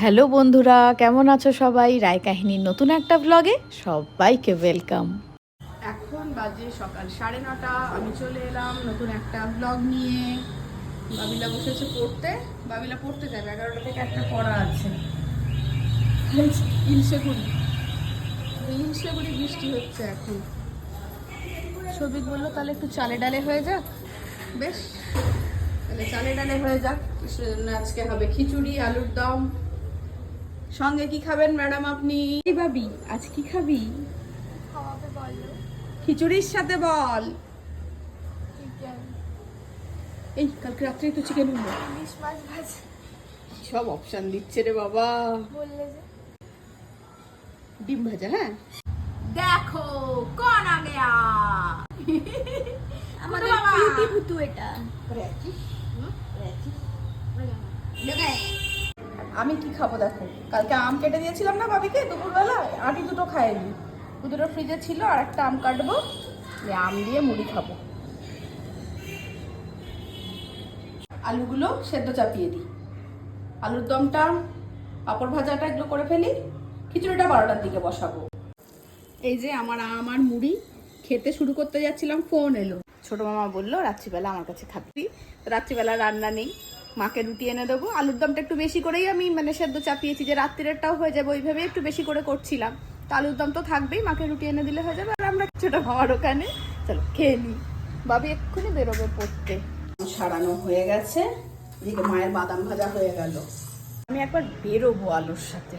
Hello বন্ধুরা, কেমন আছো সবাই? রায় কাহিনীর নতুন একটা ব্লগে সবাইকে ওয়েলকাম এখন বাজে সকাল সাড়ে নটা, আমি চলে এলাম নতুন একটা ব্লগ নিয়ে। বাবিলা বসেছে পড়তে, বাবিলা পড়তে যাবে, এগারোটা থেকে একটা পড়া আছে। ইলশেগুড়ি ইলশেগুড়ি বৃষ্টি হচ্ছে এখন। সবিক বলল, তাহলে একটু চালে ডালে হয়ে যাক। বেশ, তাহলে চালে ডালে হয়ে যাক। আজকে হবে খিচুড়ি, আলুর দম। সঙ্গে কি খাবেন ম্যাডাম আপনি? ভাবি আজ কি খাবি? খিচুড়ির সাথে বল। এই কালকে রাত্রে একটু চিকেন হলো সব অপশন দিচ্ছে রে বাবা। ডিম ভাজা হ্যাঁ? দেখো কোন আ গয়া আমাদের। পিউটি ভুতু এটা। আমি কি খাব দেখো? কালকে আম কেটে দিয়েছিলাম না ভাবিকে? দুপুরবেলায় আটি দুটো খাইনি। দুটো ফ্রিজে ছিল, আর একটা আম কাটবো। আম দিয়ে মুড়ি খাব। আলুগুলো সেদ্ধ চাপিয়ে দিই। আলুর দমটা, পাপড় ভাজাটা এগুলো করে ফেলি। খিচুড়িটা বারোটার দিকে বসাবো। এই যে আমার আম আর মুড়ি। খেতে শুরু করতে যাচ্ছিলাম, ফোন এলো। ছোট মামা বলল, রাত্রিবেলা আমার কাছে খাবি। রাত্রিবেলা রান্না নেই। মাকে রুটি এনে দেবো। আলুর দমটা একটু বেশি করেই আমি মানে সেদ্ধ চাপিয়েছি যে রাত্রিরেরটাও হয়ে যাবে ওইভাবে একটু বেশি করে করছিলাম। তো আলুর দম তো থাকবেই মাকে রুটি এনে দিলে হয়ে যাবে। আর আমরা ছোট মামার ওখানে। চলো খেয়ে নিই বাবি এক্ষুনি বেরোবে পড়তে। সারানো হয়ে গেছে। এদিকে মায়ের বাদাম ভাজা হয়ে গেল। আমি একবার বেরোবো আলুর সাথে।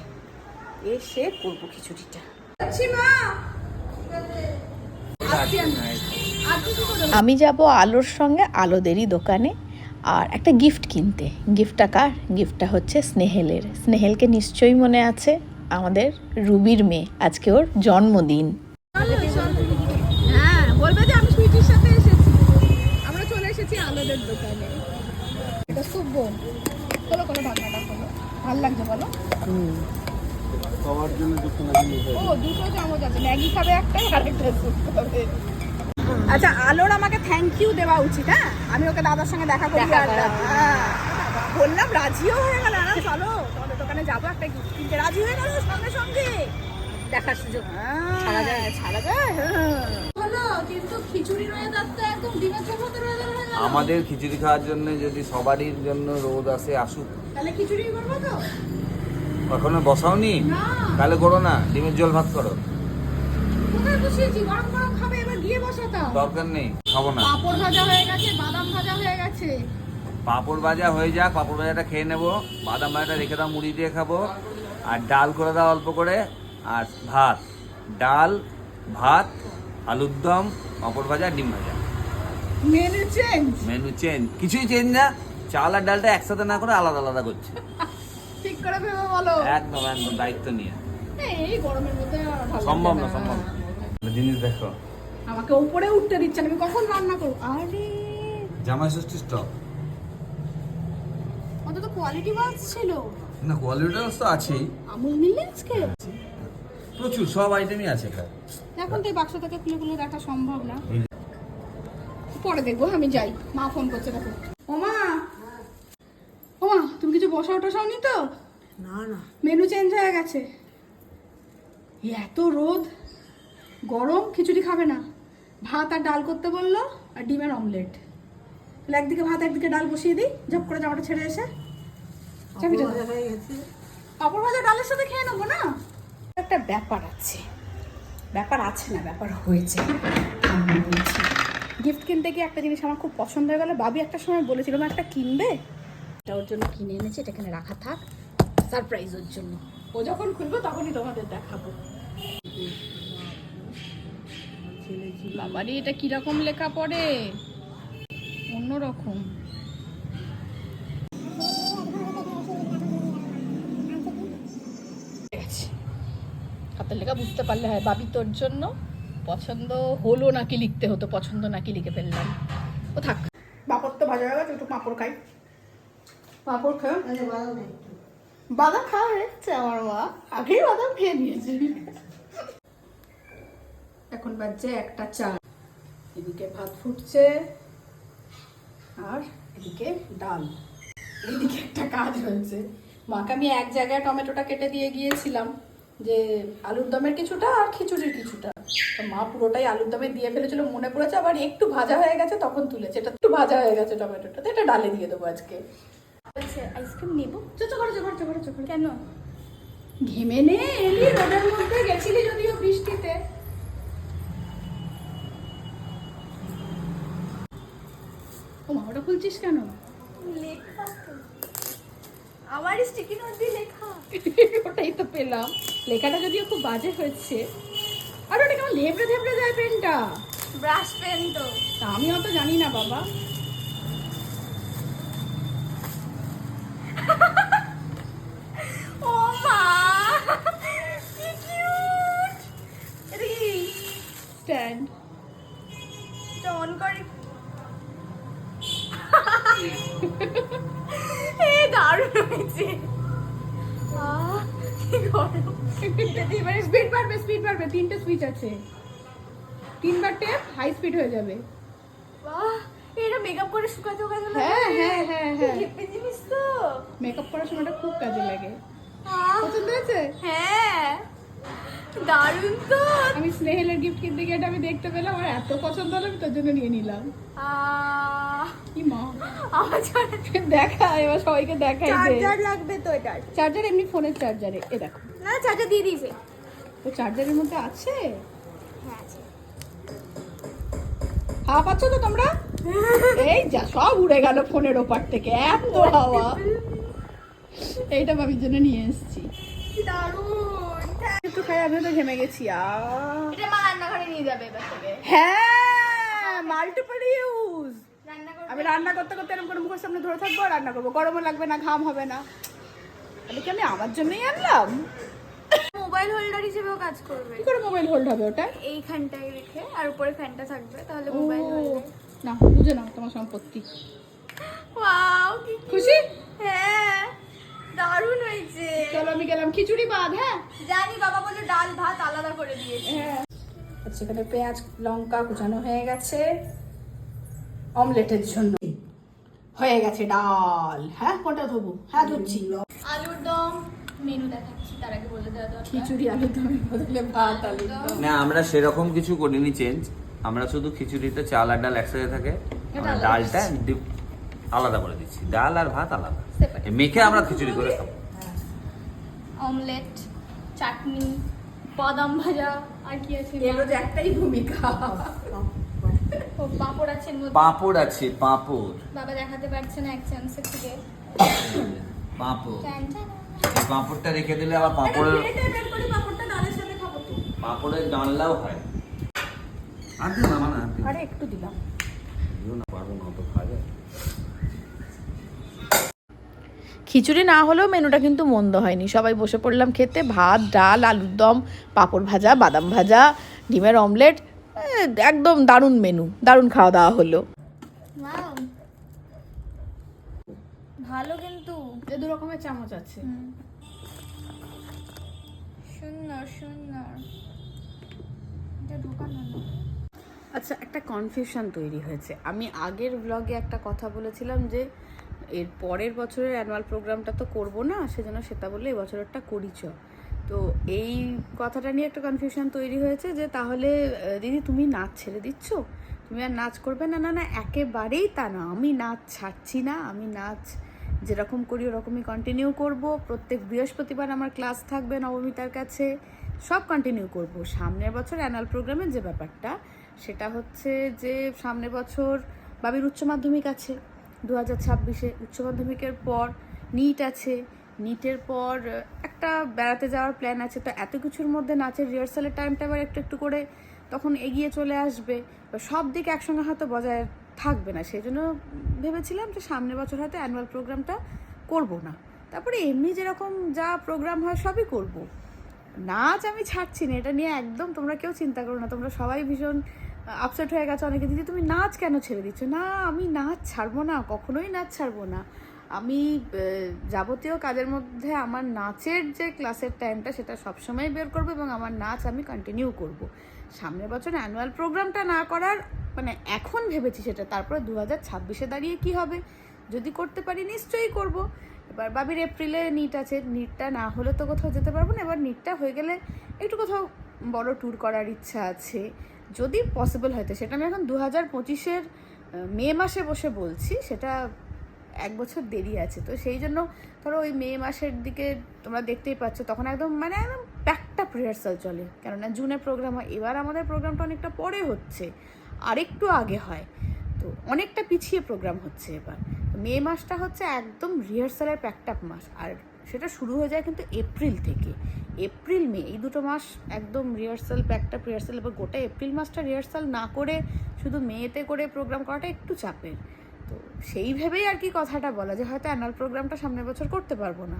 এসে করব খিচুড়িটা। মা! আমি যাব আলোর সঙ্গে আলোদেরই দোকানে। আর একটা গিফট কিনতে। গিফটটা কার? গিফটটা হচ্ছে স্নেহেলের। স্নেহেলকে নিশ্চয়ই মনে আছে আমাদের রুবির মেয়ে। আজকে ওর জন্মদিন। হ্যাঁ বলবে যে আমি সুইটির সাথে এসেছি। আমরা চলে এসেছি আলোদের দোকানে। এটা খুব বোন। খোলো খোলো ঢাকনাটা খোলো ভালো লাগছে বলো? খাওয়ার জন্য দুটো ও দুটো চামচ আছে। ম্যাগি খাবে একটা আর একটা স্যুপ খাবে। আচ্ছা আলোর আমাকে থ্যাংক ইউ দেওয়া উচিত হ্যাঁ? আমি ওকে দাদার সঙ্গে দেখা করি আর হ্যাঁ। বললাম রাজিও হয়ে গেল না চলো তোমাদের দোকানে যাব একটা gift কিনতে। রাজি হয়ে গেল সঙ্গে সঙ্গে? দেখার সুযোগ। ছাড়া যায় ছাড়া যায় কিন্তু একদম হয়ে আমাদের খিচুড়ি খাওয়ার জন্য যদি সবারই জন্য রোদ আসে আসুক। তাহলে খিচুড়ি করব তো? এখনও বসাওনি? না। তাহলে করো না ডিমের জল ভাত করো। কোথায় বসিয়েছি? গরম গরম বসাতাম। দরকার নেই খাব না। পাপড় ভাজা হয়ে গেছে বাদাম ভাজা হয়ে গেছে। পাঁপড় ভাজা হয়ে যাক পাঁপড় ভাজাটা খেয়ে নেব। বাদাম ভাজাটা রেখে দাও মুড়ি দিয়ে খাব। আর ডাল করে দাও অল্প করে। আর ভাত ডাল ভাত আলুর দম পাঁপড় ভাজা ডিম ভাজা। মেনু চেঞ্জ মেনু চেঞ্জ কিছুই চেঞ্জ না চাল আর ডালটা একসাথে না করে আলাদা আলাদা করছে। ঠিক করে ভেবে বলো। একদম একদম দায়িত্ব নিয়ে। এই গরমের মধ্যে সম্ভব না সম্ভব জিনিস দেখো আমাকে উপরে উঠতে দিচ্ছে না আমি কখন রান্না করব? আরে। জামাই ষষ্ঠী স্টক। অন্তত কোয়ালিটি মাছ ছিল। না কোয়ালিটি তো আছেই। আমুল মিললে আজকে? প্রচুর সব আইটেমই আছে এখানে। এখন তো এই বাক্স থেকে খুলে খুলে দেখা সম্ভব না। পরে দেখব আমি যাই। মা ফোন করছে দেখো। ও মা! ও তুমি কিছু বসাও টসাও নি তো? না না। মেনু চেঞ্জ হয়ে গেছে। এত রোদ গরম খিচুড়ি খাবে না। ভাত আর ডাল করতে বলল আর ডিমের অমলেট। তাহলে একদিকে ভাত একদিকে ডাল বসিয়ে দিই ঝপ করে জামাটা ছেড়ে এসে পাপড় ভাজা ডালের সাথে খেয়ে নেব না? একটা ব্যাপার আছে। ব্যাপার আছে না ব্যাপার হয়েছে। বলছি গিফট কিনতে গিয়ে একটা জিনিস আমার খুব পছন্দ হয়ে গেল। বাবি একটা সময় বলেছিল "মা, একটা কিনবে? এটা ওর জন্য কিনে এনেছে এটা এখানে রাখা থাক। সারপ্রাইজ ওর জন্য। ও যখন খুলবে তখনই তোমাদের দেখাবো। বাবারি এটা কীরকম লেখা পড়ে? অন্যরকম। হাতের লেখা বুঝতে পারলে হয় বাবি তোর জন্য পছন্দ হলো নাকি লিখতে হতো পছন্দ নাকি লিখে ফেললাম। ও থাক। পাপড় তো ভাজা হয়ে গেছে একটু পাপড় খাই। পাপড় খাও বাদাম খাওয়া হয়েছে আমার মা। আগেই বাদাম খেয়ে নিয়েছে। এখন বাজছে একটা চা এদিকে ভাত ফুটছে আর এদিকে ডাল। এদিকে একটা কাজ হয়েছে। মাকে আমি এক জায়গায় টমেটোটা কেটে দিয়ে গিয়েছিলাম যে আলুর দমের কিছুটা আর খিচুড়ির কিছুটা। তো মা পুরোটাই আলুর দমে দিয়ে ফেলেছিল মনে পড়েছে আবার একটু ভাজা হয়ে গেছে তখন তুলেছে। এটা একটু ভাজা হয়ে গেছে টমেটোটা তো এটা ডালে দিয়ে দেবো আজকে। আইসক্রিম নেব? চো করে চো করে চো করে চো করে কেন? ঘেমে নে এলি রোদের মধ্যে গেছিলি যদিও বৃষ্টিতে। ও মা ওটা খুলছিস কেন? লেখা আমার স্টিকি নোট দিয়ে লেখা। ওটাই তো পেলাম। লেখাটা যদিও খুব বাজে হয়েছে আর ওটা কেমন লেবড়ে ধেবড়ে যায় পেনটা? ব্রাশ পেন তা আমি অত জানি না বাবা। বাড়বে তিনটে সুইচ আছে। তিনবার টেপ হাই স্পিড হয়ে যাবে। বাহ! এটা মেকআপ করে শুকাতে শুকাতে হ্যাঁ হ্যাঁ হ্যাঁ হ্যাঁ। জিনিস তো। মেকআপ করার সময়টা খুব কাজে লাগে। পছন্দ হয়েছে? হ্যাঁ। দারুণ তো। আমি স্নেহেলের গিফট কিনতে গিয়ে এটা আমি দেখতে পেলাম আর এত পছন্দ হলো আমি তোর জন্য নিয়ে নিলাম। কি মা? আমার দেখা এবার সবাইকে দেখাই চার্জার লাগবে তো এটার। চার্জার এমনি ফোনের চার্জারে এ দেখো। না চার্জার দিয়ে দিয়েছে। তো চার্জারের মধ্যে আছে? হ্যাঁ আছে। হাওয়া পাচ্ছ তো তোমরা? এই যা সব উড়ে গেল ফোনের ওপার থেকে এত হাওয়া। এইটা বাবির জন্য নিয়ে এসেছি। একটু খাই আমিও তো ঘেমে গেছি এটা মা রান্নাঘরে নিয়ে যাবে এবার থেকে। হ্যাঁ মাল্টিপল ইউজ আমি রান্না করতে করতে এরকম করে মুখের সামনে ধরে থাকব রান্না করব। গরমও লাগবে না ঘাম হবে না। তাহলে কি আমি আমার জন্যই আনলাম? মোবাইল হোল্ডার হিসেবেও কাজ করবে। কি করে মোবাইল হোল্ড হবে ওটা? এইখানটায় রেখে আর উপরে ফ্যানটা থাকবে তাহলে মোবাইল না বুঝে নাও তোমার সম্পত্তি। ওয়াও কি খুশি? হ্যাঁ দারুণ হয়েছে। চলো আমি গেলাম খিচুড়ি বাদ হ্যাঁ? জানি বাবা বলে ডাল ভাত আলাদা করে দিয়েছে। হ্যাঁ। আচ্ছা এখানে পেঁয়াজ লঙ্কা কুচানো হয়ে গেছে। অমলেটের জন্য। হয়ে গেছে ডাল। হ্যাঁ কোনটা ধোবো? হ্যাঁ ধুচ্ছি আলুর দম মেনু দেখাচ্ছি। তার আগে বলে দেওয়া দরকার। খিচুড়ি আলুর দমের বদলে ভাত আলুর না আমরা সেরকম কিছু করিনি চেঞ্জ আমরা শুধু খিচুড়িতে চাল আর ডাল একসাথে থাকে। ডালটা আলাদা করে দিচ্ছি। ডাল আর ভাত আলাদা। মেখে আমরা খিচুড়ি করে খাব। অমলেট চাটনি বাদাম ভাজা আর কি আছে? এর রোজ একটাই ভূমিকা। ও পাঁপড় আছে পাঁপড় আছে পাঁপড়। বাবা দেখাতে পারছে না এক চান্সের থেকে। পাঁপড়। পাঁপড়টা রেখে দিলে আবার পাঁপড়ের বের করে পাঁপড়টা ডালের সাথে খাব তো। পাঁপড়ের ডালনাও হয়। আর দিও না মানে আর আরে একটু দিলাম। দিও না পারব না অত খাওয়া যায় খিচুড়ি না হলেও মেনুটা কিন্তু মন্দ হয়নি। সবাই বসে পড়লাম খেতে ভাত ডাল আলুর দম পাঁপড় ভাজা বাদাম ভাজা ডিমের অমলেট একদম দারুণ মেনু দারুণ খাওয়া দাওয়া হলো। ভালো কিন্তু এ দু রকমের চামচ আছে। হুম। সুন্দর সুন্দর। এটা ঢোকানো না আচ্ছা একটা কনফিউশন তৈরি হয়েছে। আমি আগের ব্লগে একটা কথা বলেছিলাম যে এর পরের বছরের অ্যানুয়াল প্রোগ্রামটা তো করব না সেজন্য সেটা বলে এই বছরেরটা করি চ তো এই কথাটা নিয়ে একটা কনফিউশন তৈরি হয়েছে যে তাহলে দিদি তুমি নাচ ছেড়ে দিচ্ছ? তুমি আর নাচ করবে না না না একেবারেই তা না। আমি নাচ ছাড়ছি না আমি নাচ যেরকম করি, ওরকমই কন্টিনিউ করব। প্রত্যেক বৃহস্পতিবার আমার ক্লাস থাকবে নবমিতার কাছে। সব কন্টিনিউ করব। সামনের বছর অ্যানুয়াল প্রোগ্রামের যে ব্যাপারটা, সেটা হচ্ছে যে সামনের বছর বাবির উচ্চ মাধ্যমিক আছে। দু হাজার ছাব্বিশে উচ্চ মাধ্যমিকের পর নিট আছে। নিটের পর একটা বেড়াতে যাওয়ার প্ল্যান আছে। তো এত কিছুর মধ্যে নাচের রিহার্সালের টাইমটা আবার একটু একটু করে তখন এগিয়ে চলে আসবে। সব দিক একসঙ্গে হয়তো বজায় থাকবে না। সেই জন্য ভেবেছিলাম যে সামনের বছর হয়তো অ্যানুয়াল প্রোগ্রামটা করব না। তারপরে এমনি যেরকম যা প্রোগ্রাম হয় সবই করব। নাচ আমি ছাড়ছি না, এটা নিয়ে একদম তোমরা কেউ চিন্তা করো না। তোমরা সবাই ভীষণ আপসেট হয়ে গেছে অনেকে। দিদি, তুমি নাচ কেন ছেড়ে দিচ্ছ? না, আমি নাচ ছাড়বো না, কখনোই নাচ ছাড়বো না। আমি যাবতীয় কাজের মধ্যে আমার নাচের যে ক্লাসের টাইমটা সেটা সবসময় বের করব এবং আমার নাচ আমি কন্টিনিউ করব। সামনের বছর অ্যানুয়াল প্রোগ্রামটা না করার মানে এখন ভেবেছি সেটা, তারপরে দু হাজার ছাব্বিশে দাঁড়িয়ে কি হবে? যদি করতে পারি, নিশ্চয়ই করব। এবার বাবির এপ্রিলে নিট আছে নিটটা না হলে তো কোথাও যেতে পারব না। এবার নিটটা হয়ে গেলে একটু কোথাও বড় ট্যুর করার ইচ্ছা আছে। যদি পসিবল হয়তো সেটা আমি এখন দু হাজার পঁচিশের মে মাসে বসে বলছি, সেটা এক বছর দেরি আছে। তো সেই জন্য ধরো ওই মে মাসের দিকে তোমরা দেখতেই পাচ্ছ, তখন একদম মানে একদম প্যাকটা রিহার্সাল চলে। কেননা জুনে প্রোগ্রাম হয়, এবার আমাদের প্রোগ্রামটা অনেকটা পরে হচ্ছে, আরেকটু আগে হয়। তো অনেকটা পিছিয়ে প্রোগ্রাম হচ্ছে এবার। মে মাসটা হচ্ছে একদম রিহার্সালের প্যাকটাপ মাস, আর সেটা শুরু হয়ে যায় কিন্তু এপ্রিল থেকে। এপ্রিল মে এই দুটো মাস একদম রিহার্সাল প্যাকটাপ রিহার্সাল এবার গোটা এপ্রিল মাসটা রিহার্সাল না করে শুধু মেতে করে প্রোগ্রাম করাটা একটু চাপের। তো সেই ভেবেই আর কি কথাটা বলা যে হয়তো অ্যানুয়াল প্রোগ্রামটা সামনের বছর করতে পারব না।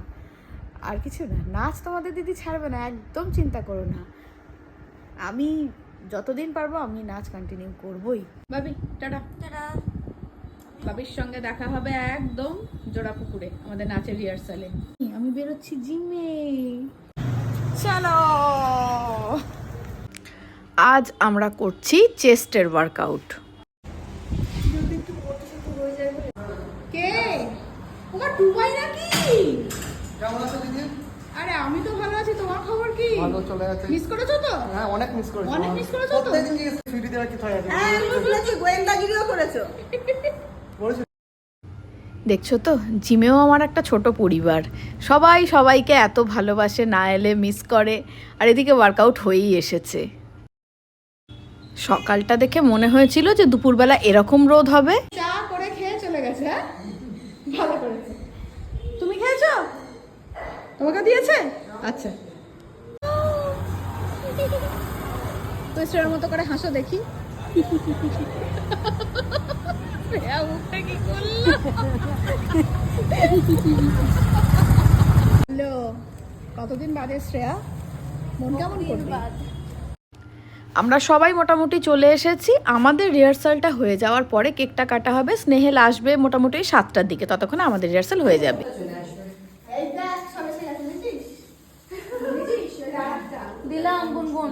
আর কিছু না নাচ তোমাদের দিদি ছাড়বে না একদম চিন্তা করো না। আমি যতদিন পারব আমি নাচ কন্টিনিউ করবই। ভাবি টাটা। টাটা। বাবির সঙ্গে দেখা হবে একদম জোড়া পুকুরে আমাদের নাচের রিহার্সালে আমি বেরোচ্ছি জিমে। চলো। আজ আমরা করছি চেস্টের ওয়ার্কআউট কে? ওমা ডুবাই নাকি? কেমন আছো দিদি? আরে আমি তো ভালো আছি তোমার খবর কি? ভালো চলে যাচ্ছে মিস করেছ তো? হ্যাঁ অনেক মিস করেছি। অনেক miss করেছ তো? প্রত্যেকদিন ফিরি দেওয়ার কি হয় হ্যাঁ আমি শুনেছি গোয়েন্দাগিরিও করেছ। করেছি। দেখছ তো জিমেও আমার একটা ছোট পরিবার। সবাই সবাইকে এত ভালোবাসে না এলে মিস করে আর এদিকে ওয়ার্কআউট হয়েই এসেছে। সকালটা দেখে মনে হয়েছিল যে দুপুরবেলা এরকম রোদ হবে। চা করে খেয়ে চলে গেছে হ্যাঁ? ভালো করেছে। তোমাকে দিয়েছে? আচ্ছা। তো সেটার মতো করে হাসো দেখি। হ্যালো কতদিন বাদে শ্রেয়া? মন কেমন করবে? আমরা সবাই মোটামুটি চলে এসেছি। আমাদের রিহার্সালটা হয়ে যাওয়ার পরে কেকটা কাটা হবে। স্নেহেল আসবে মোটামুটি সাতটার দিকে। ততক্ষণে আমাদের রিহার্সাল হয়ে যাবে। দিলাম গুনগুন।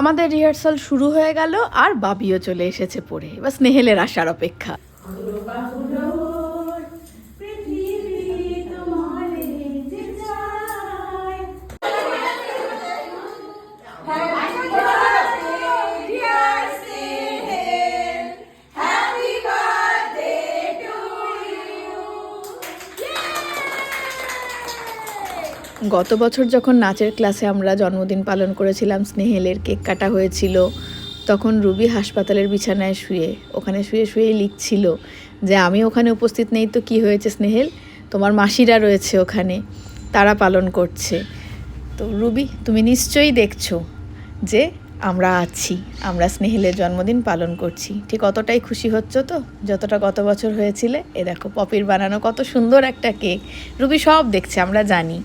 আমাদের রিহার্সাল শুরু হয়ে গেল আর বাবিও চলে এসেছে পড়ে। এবার স্নেহেলের আশার অপেক্ষা। গত বছর যখন নাচের ক্লাসে আমরা জন্মদিন পালন করেছিলাম, স্নেহেলের কেক কাটা হয়েছিল, তখন রুবি হাসপাতালের বিছানায় শুয়ে, ওখানে শুয়ে শুয়ে লিখছিল যে, আমি ওখানে উপস্থিত নেই তো কি হয়েছে স্নেহেল? তোমার মাসিরা রয়েছে ওখানে, তারা পালন করছে। তো রুবি, তুমি নিশ্চয়ই দেখছ যে, আমরা আছি, আমরা স্নেহেলের জন্মদিন পালন করছি। ঠিক অতটাই খুশি হচ্ছ তো? যতটা গত বছর হয়েছিলে, এ দেখো, পপির বানানো কত সুন্দর একটা কেক। রুবি সব দেখছে, আমরা জানি।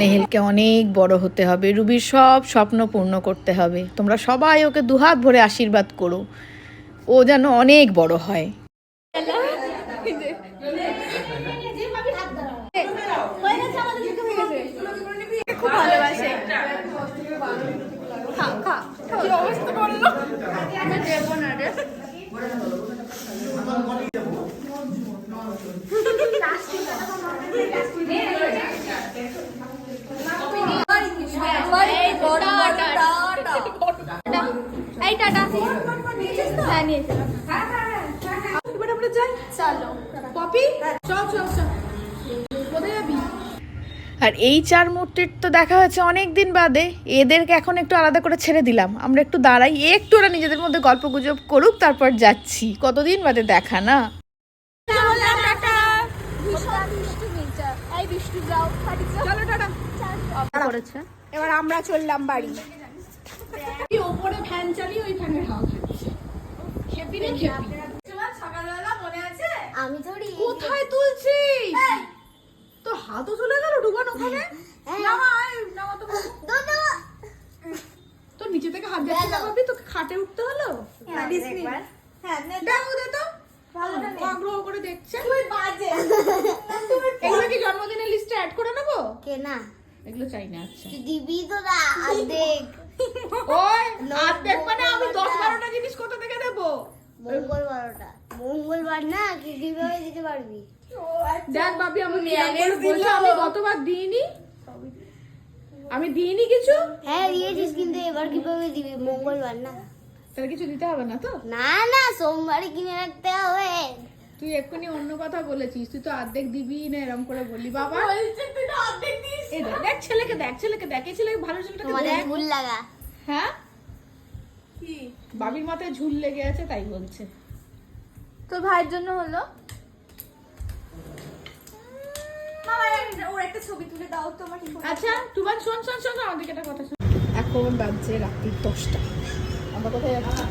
স্নেহেলকে অনেক বড় হতে হবে, রুবির সব স্বপ্ন পূর্ণ করতে হবে। তোমরা সবাই ওকে দুহাত ভরে আশীর্বাদ করো। ও যেন অনেক বড় হয় গেছে আমাদের দিকে হয়ে গেছে খুব ভালোবাসে খা খা কি অবস্থা করল আমি দেবো না রে এই বড় বড় টাটা এই টাটা হ্যাঁ নিয়েছে এবার আমরা যাই চলো পপি চল চল চল কোথায় যাবি আর এই চার মূর্তির তো দেখা হয়েছে অনেক দিন বাদে। এদেরকে এখন একটু আলাদা করে ছেড়ে দিলাম। আমরা একটু দাঁড়াই একটু ওরা নিজেদের মধ্যে গল্প গুজব করুক তারপর যাচ্ছি। কতদিন বাদে দেখা না? চলো এবার আমরা চললাম বাড়ি। ওপরে ফ্যান চালিয়ে ওই ফ্যানের হাওয়া খাচ্ছে খেপি রে খেপি সকালবেলা মনে আছে আমি ধরি। কোথায় তুলছিস? তো হাতও চলে গেল ডুবান ওখানে? তোর নিচে থেকে হাত যাচ্ছে তোকে খাটে উঠতে হলো? আগ্রহ করে এগুলো কি জন্মদিনের অ্যাড করে নেব? কে না এগুলো চাই না আচ্ছা। দিবি মানে আমি দশ বারোটা। জিনিস কোথা থেকে দেবো? মঙ্গল বারোটা মঙ্গলবার না কি কীভাবে দিতে পারবি। দেখ বাবি আমি বলছে আমি গতবার দিইনি। আমি দিইনি কিছু? হ্যাঁ দিয়েছিস কিন্তু এবার কীভাবে দিবি? মঙ্গলবার না। তাহলে কিছু দিতে হবে না তো? না না সোমবারই কিনে রাখতে হবে। তুই এক্ষুনি অন্য কথা বলেছিস তুই তো অর্ধেক দিবি না এরকম করে বললি বাবা। দেখ, ছেলেকে দেখ ছেলেকে দেখ এই ছেলে ভালো ছেলেটাকে দেখ। ভুল লাগা। হ্যাঁ? বাবির মাথায় ঝুল লেগে আছে তাই বলছে। তো ভাইয়ের জন্য হলো? ওর একটা ছবি তুলে দাও তো আচ্ছা শোন শোন শোন শোন, আমাদেরকে একটা কথা শোন। এখন বাজছে রাত্রি দশটা। আমরা কোথায় যাচ্ছি?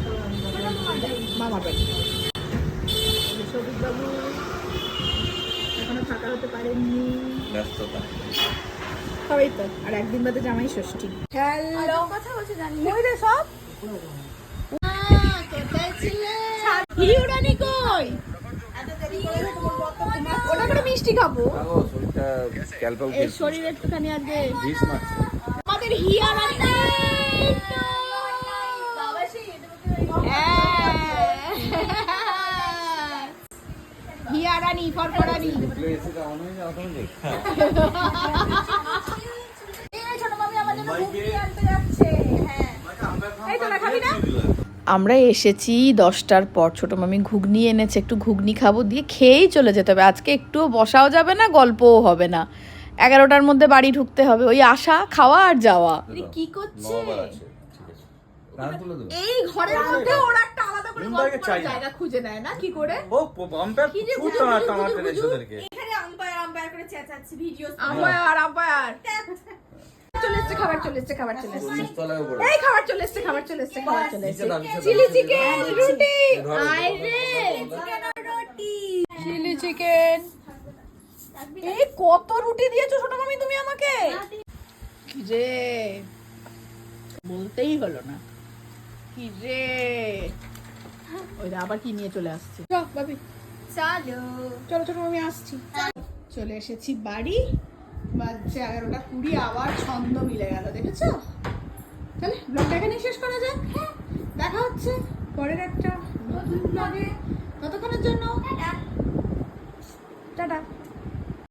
মামার বাড়ি। এখনও ফাঁকা হতে পারেননি। ব্যস্ততা। হবেই তো আর একদিন বাদে জামাই ষষ্ঠী। হ্যালো কথা বলছে জানি কই রে সব। কোথায় ছিলে হিউরানি কই? ওটা করে মিষ্টি খাব। শরীরটা ক্যালপাল এই শরীর একটুখানি আজকে মারছে। আমাদের হিয়া রানী হ্যাঁ। রানী ফরফরানি। এসিটা অন হয়ে। যায় অটোমেটিক আমরা এসেছি দশটার পর। ছোট মামি ঘুগনি এনেছে একটু ঘুগনি খাব দিয়ে খেয়েই চলে যেতে হবে। আজকে একটুও বসাও যাবে না গল্পও হবে না। এগারোটার মধ্যে বাড়ি ঢুকতে হবে। ওই আসা খাওয়া আর যাওয়া। কি করছে? নবার আছে ঠিক আছে। গান তুলে দেবো? এই ঘরের মধ্যে ওরা একটা আলাদা করে গল্প চাই করার না। জায়গা খুঁজে নেয় না? কি করে? ও বাম্পার কি যে ফুট বুঝু, বুঝু, টানাতে বুঝু, বুঝু। এসেদেরকে এখানে আম্পায়ার আম্পায়ার করে চেঁচাচ্ছি ভিডিও আম্পায়ার আম্পায়ার। চলে এসছে খাবার চলে এসছে খাবার চলে এসছে। এই খাবার চলে এসছে খাবার চলে এসছে খাবার চলে এসছে। নিচে দাও, নিচে দাও। চিলি চিকেন রুটি। ধরো, আয় ধরো, রে রুটি। Chilli chicken. এই কত রুটি দিয়েছ ছোট মামি তুমি আমাকে? কি রে? বলতেই হলো না। কি রে? ওই আবার কি নিয়ে চলে আসছে? চল বাবি চলো। চলো ছোট মামি আসছি। চলে এসেছি বাড়ি। বাজছে এগারোটা কুড়ি, আবার ছন্দ মিলে গেল, দেখেছ? তাহলে ব্লগটা এখানে শেষ করা যাক। হ্যাঁ দেখা হচ্ছে পরের একটা নতুন ব্লগে ততক্ষণের জন্য, টাটা।